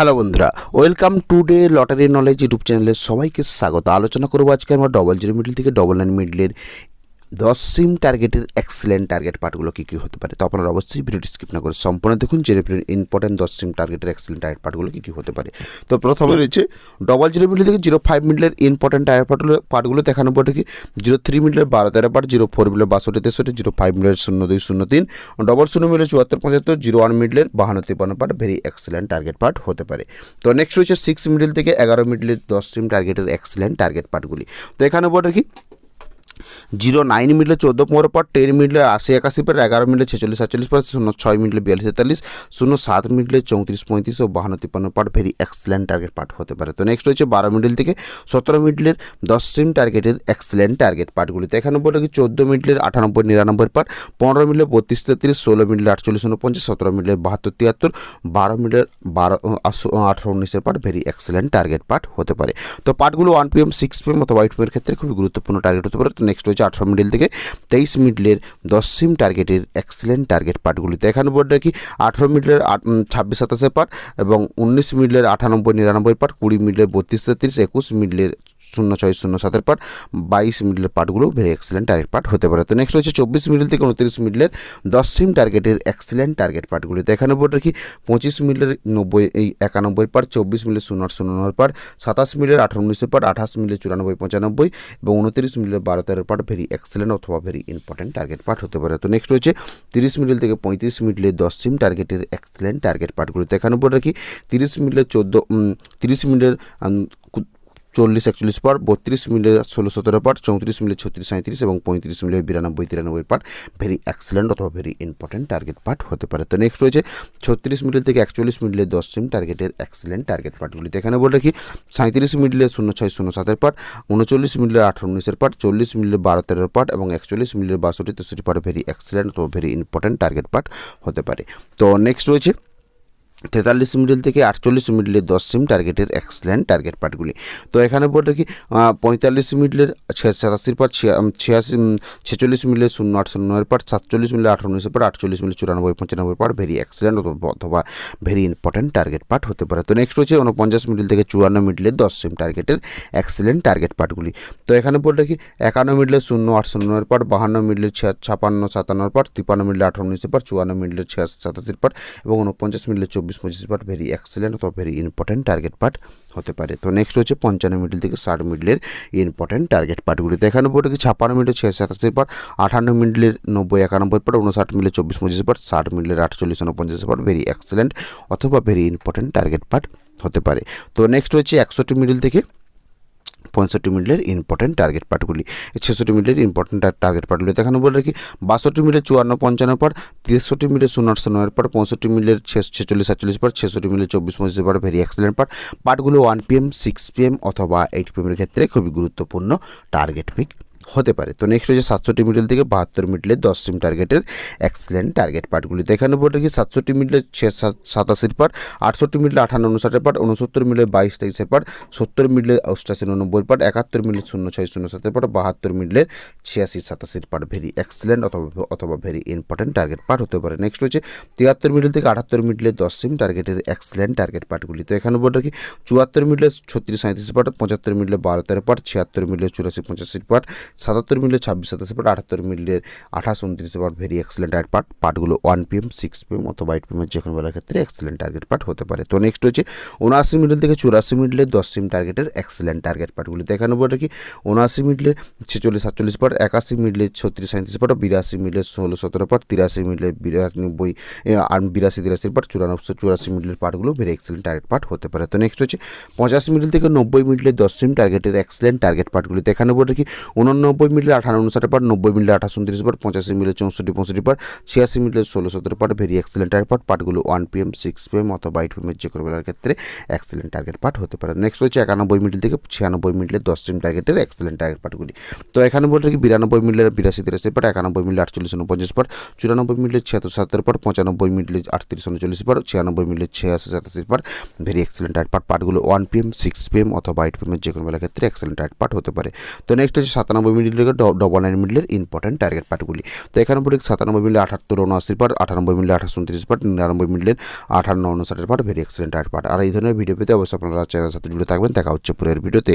Hello বন্ধুরা welcome to day lottery knowledge YouTube চ্যানেলে সবাইকে স্বাগত। আলোচনা করব আজকে আমরা ডবল জিরো মিডল থেকে ডবল নাইন মিডলের দশ সিম টার্গেটের এক্সেলেন্ট টার্গেট পার্টগুলো কী কী হতে পারে? তো আপনারা অবশ্যই ভিডিওটি স্কিপ না করে সম্পূর্ণ দেখুন, যে ইম্পর্টেন্ট দশ সিম টার্গেটের এক্সেলেন্ট টার্গেট পার্টগুলো কী কী হতে পারে। তো প্রথমে রয়েছে ডবল জিরো মিডল থেকে জিরো ফাইভ মিডলের ইম্পর্টেন্ট টার্গেট পার্টগুলো পার্টগুলো দেখানো পড়ে কি জিরো থ্রি মিডলের বারো তেরো পার্ট জিরো ফোর মিডলের বাষট্টি তেষট্টি জিরো ফাইভ মিডলের শূন্য দুই শূন্য তিন ডবল শূন্য মিডলের চুয়াত্তর পঁচাত্তর জিরো ওয়ান মিডলের বাহান্ন তিপ্পান্ন part very excellent target part হতে পারে। তো নেক্সট রয়েছে সিক্স মিডল থেকে এগারো মিডলের দশ সিম টার্গেটের এক্সেলেন্ট টার্গেট পার্টগুলি তো এখানে পড়ে কি জিরো নাইন মিডলে চোদ্দ পনেরো পর টেন মিডলে আশি একাশি পর এগারো মিডলে ছেচল্লিশ সাতচল্লিশ পর শূন্য ছয় মিডলে বিয়াল্লিশ তেতাল্লিশ, শূন্য সাত মিডলে চৌত্রিশ, পঁয়ত্রিশ ও বাহান্ন তিপ্পান্ন part very excellent target part হতে পারে। তো নেক্সট হচ্ছে বারো মিডল থেকে সতেরো মিডলের দশ সিম টার্গেটের এক্সেলেন্ট টার্গেট পার্টগুলিতে এখানে বলে কি চোদ্দ মিডলের আটানব্বই, নিরানব্বই পার্ট পনেরো মিডলে বত্রিশ, তেত্রিশ, ষোলো মিডলে আটচল্লিশ উনপঞ্চাশ সতেরো মিডলের বাহাত্তর, তিয়াত্তর, বারো মিডলের বারো আঠারো উনিশের part very excellent target part হতে পারে। তো পার্টগুলো ওয়ান পিএম সিক্স পিএম অথবা এইট পিএমের ক্ষেত্রে খুবই গুরুত্বপূর্ণ টার্গেট হতে পারে। তো নেক্সট রয়েছে আঠারো মিডিল থেকে তেইশ মিডলের দশ সিম টার্গেটের এক্সেলেন্ট টার্গেট পার্টগুলিতে এখানে বলে রাখি আঠারো মিডলের ছাব্বিশ সাতাশের পার্ট এবং উনিশ মিডলের আটানব্বই, নিরানব্বই পার্ট কুড়ি মিডলের বত্রিশ, তেত্রিশ, একুশ মিডলের শূন্য ছয় শূন্য সাতের পার্ট বাইশ মিডলের পার্টগুলো ভেরি এক্সেলেন্ট টার্গেট পার্ট হতে পারে। তো নেক্সট হচ্ছে চব্বিশ মিডল থেকে উনত্রিশ মিডলের দশ সিম টার্গেটের এক্সেলেন্ট টার্গেট পার্টগুলিতে এখানে বলে রাখি পঁচিশ মিডলের নব্বই, এই একানব্বই পার্ট চব্বিশ মিলের শূন্য আট, শূন্য নয় পার্ট সাতাশ মিলের আঠারো উনিশের পার্ট আঠাশ মিলের চুরানব্বই, পঁচানব্বই এবং উনত্রিশ মিলের বারো তেরো পার্ট ভেরি এক্সেলেন্ট অথবা ভেরি ইম্পর্টেন্ট টার্গেট পার্ট হতে পারে। তো নেক্সট হচ্ছে তিরিশ মিডল থেকে পঁয়ত্রিশ মিডলের দশ সিম টার্গেটের এক্সেলেন্ট টার্গেট পার্টগুলিতে এখানে বলে রাখি তিরিশ মিডলের চোদ্দ তিরিশ মিডলের চল্লিশ, একচল্লিশ পার, বত্রিশ মিলে ষোলো, সতেরো পার, চৌত্রিশ মিলে ছত্রিশ সাঁত্রিশ এবং পঁয়ত্রিশ মিলে বিরানব্বই, তিরানব্বই পার। ভেরি এক্সেলেন্ট অথবা ভেরি ইম্পর্টেন্ট টার্গেট পার্ট হতে পারে। তো নেক্সট রয়েছে, ছত্রিশ মিডল থেকে একচল্লিশ মিডলে দশ সিম টার্গেটের এক্সেলেন্ট টার্গেট পার্টগুলিতে এখানে বলে রাখি সাঁত্রিশ মিডলে শূন্য ছয়, শূন্য সাতের পার্ট উনচল্লিশ মিডলে আঠারো, উনিশের পার্ট চল্লিশ মিডলে বারো, তেরোর পার্ট এবং একচল্লিশ মিডলে বাষট্টি, তেষট্টি পার্ট ভেরি এক্সেলেন্ট অথবা ভেরি ইম্পর্টেন্ট টার্গেট পার্ট হতে পারে। তো নেক্সট রয়েছে তেতাল্লিশ মিডিল থেকে আটচল্লিশ মিডিলের দশ সিম টার্গেটের এক্সেলেন্ট টার্গেট পার্টগুলি তো এখানে বলতে কি পঁয়তাল্লিশ মিডলের সাতাশির পর ছিয়াশি ছেচল্লিশ মিডলের শূন্য আট শূন্যের পর সাতচল্লিশ আঠারো উনিশের পর আটচল্লিশ মিডলে চুরানব্বই পঁচানব্বই পর ভেরি এক্সেলেন্ট অথবা ভেরি ইম্পর্টেন্ট টার্গেট পার্ট হতে পারে। তো নেক্সট রয়েছে উনপঞ্চাশ মিডিল থেকে চুয়ান্ন মিডলের দশ সিম টার্গেটের এক্সেলেন্ট টার্গেট পার্টগুলি তো এখানে বলতে কি একান্ন মিডলের শূন্য আট শূন্যের পর বাহান্ন মিডলের ছাপান্ন, সাতান্নর পর তিপান্ন মিডলে আঠারো উনিশের পর চুয়ান্ন মিডলের ছিয়াশি সাতাশির পর এবং উনপঞ্চাশ মিডলের চব্বিশ পঁচিশ পার্ট ভেরি এক্সেলেন্ট অথবা ভেরি ইম্পর্ট্যান্ট টার্গেট পার্ট হতে পারে। তো নেক্সট হচ্ছে পঞ্চান্ন মিডিল থেকে ষাট মিডিলের ইম্পর্ট্যান্ট টার্গেট পার্টগুলিতে এখানে পড়ে কি ছাপ্পান্ন মিডলের ছয় সাতাশি পার্ট আঠান্ন মিডিলের নব্বই একানব্বই পার্ট উনষাট মিডলের চব্বিশ পঁচিশ পার্ট ষাট মিডলের আটচল্লিশ উনপঞ্চাশ পার্ট ভেরি এক্সেলেন্ট অথবা ভেরি ইম্পর্ট্যান্ট টার্গেট পার্ট হতে পারে। তো নেক্সট হচ্ছে একষট্টি মিডিল থেকে পঁয়ষট্টি মিনিটের ইম্পর্টেন্ট টার্গেট পার্টগুলি ছেষট্টি মিনিটের ইম্পর্টেন্ট টার্গেট পার্টগুলি দেখানো বলে রাখি। বাষট্টি মিনিটের চুয়ান্ন, পঞ্চান্ন পর তেষট্টি মিনিটের শূন্য আটশো নয়ের পর পঁয়ষট্টি মিনিটের ছেচল্লিশ, সাতচল্লিশ পর ছেষট্টি মিনিট চব্বিশ, পঁচিশ পর ভেরি এক্সেলেন্ট পার্ট পার্টগুলো one P M six PM অথবা এইট পি এমের ক্ষেত্রে খুবই গুরুত্বপূর্ণ টার্গেট পিক হতে পারে। তো নেক্সট হচ্ছে সাতষট্টি মিডল থেকে বাহাত্তর মিডলে দশ সিম টার্গেটের এক্সেলেন্ট টার্গেট পার্টগুলি এখানে বলে রাখি সাতষট্টি মিডলে ছে সাতাশির পার আটষট্টি মিডলে আঠান্ন উনষাটের পার উনসত্তর মিডলে বাইশ তেইশের পার সত্তর মিডলে অষ্টাশি, উননব্বই পার একাত্তর মিডলে শূন্য, ছয়, শূন্য সাতের পার বাহাত্তর মিডলে ছিয়াশি সাতাশির পার ভেরি এক্সেলেন্ট অথবা অথবা ভেরি ইম্পর্টেন্ট টার্গেট পার্ট হতে পারে। নেক্সট হচ্ছে তিয়াত্তর মিডল থেকে আটাত্তর মিডলে দশ সিম টার্গেটের এক্সেলেন্ট টার্গেট পার্টগুলি তো এখানে বলে রাখি চুয়াত্তর মিডলে ছত্রিশ সাঁত্রিশ পার পঁচাত্তর মিডলে বারো তেরো পার ছিয়াত্তর মিডলে চুরাশি, পঁচাশি পার সাতাত্তর মিডলে ছাব্বিশ, সাতাশি পার আটাত্তর মিডলের আঠাশ, উনত্রিশ পার ভেরি এক্সেলেন্ট টার্গেট পার্ট পার্টগুলো ওয়ান পিএম সিক্স পিএম অথবা এইট পিএমের যে কোনো বেলার ক্ষেত্রে এক্সেলেন্ট টার্গেট পার্ট হতে পারে। তো নেক্সট হচ্ছে উনআশি মিডল থেকে চুরাশি মিডলের দশ সিম টার্গেটের এক্সেলেন্ট টার্গেট পার্টগুলি দেখানো বলে রাখি উনআশি মিডলের ছেচল্লিশ, সাতচল্লিশ পার্ট, একাশি মিডলে ছত্রিশ সাঁত্রিশ পার বিরাশি মিডলের ষোলো, সতেরো পার তিরাশি মিডলের বিরানব্বই আর বিরাশি তিরাশির পার চুরানব্বই, চুরাশি মিডলের পার্টগুলো ভেরি এক্সেলেন্ট টার্গেট পার্ট হতে পারে। তো নেক্সট হচ্ছে পঁচাশি মিডল থেকে নব্বই মিডলের দশ সিম টার্গেটের এক্সেলেন্ট টার্গেট পার্টগুলি দেখানো বলে রাখি উননব্বই মিডলে আঠারো উনষাট পার, নব্বই মিডলে আঠাশ উনত্রিশ পার, পঁচাশি মিলে চৌষট্টি পঁয়ষট্টি পার, ছিয়াশি মিলে ষোলো সতেরো পার, ভেরি এক্সেলেন্ট টার্গেট পার্ট পার্টগুলো ওয়ান পিএম সিক্স পিএম অথবা এইট পিএমের যে কোনো বেলার ক্ষেত্রে এক্সেলেন্ট টার্গেট পার্ট হতে পারে। নেক্সট হচ্ছে একানব্বই মিডল থেকে ছিয়ানব্বই মিডলে দশ সিম টার্গেটের এক্সেলেন্ট টার্গেট পার্টগুলি তো এখানে বলে রাখি বিরানব্বই মিডলের বিরাশি তিরাশি পার, একানব্বই মিলে আটচল্লিশ উনপঞ্চাশ পার, চুরানব্বই মিডলে ছিয়াত্তর সাতের পর, পঁচানব্বই মিডলে আটত্রিশ উনচল্লিশ পার, ছিয়ানব্বই মিডলে ছিয়াশি সাতাশি পার, ভেরি এক্সেলেন্ট টার্গেট পার্ট পার্টগুলো ওয়ান পিএম সিক্স পিএম অথবা এইট পিএমের যে কোনো বেলার ক্ষেত্রে এক্সেলেন্ট টার্গেট পার্ট হতে পারে। তো নেক্সট হচ্ছে সাতানব্বই সাতানব্বই থেকে ডবল নাইন মিনিটের ইম্পর্টেন্ট টার্গেট পার্টগুলি তো এখানে পড়ে সাতানব্বই মিলিয়ে আঠাত্তর উনআশির পার্ট আঠানব্বই মিলিয়ে আঠাশ উনত্রিশ পার্ট নিরানব্বই মিনিটের আঠান্ন, উনষাটের part very excellent target part আর এই ধরনের ভিডিও পেতে অবশ্যই আপনারা চ্যানেলের সাথে জুড়ে থাকবেন। দেখা হচ্ছে পরের ভিডিওতে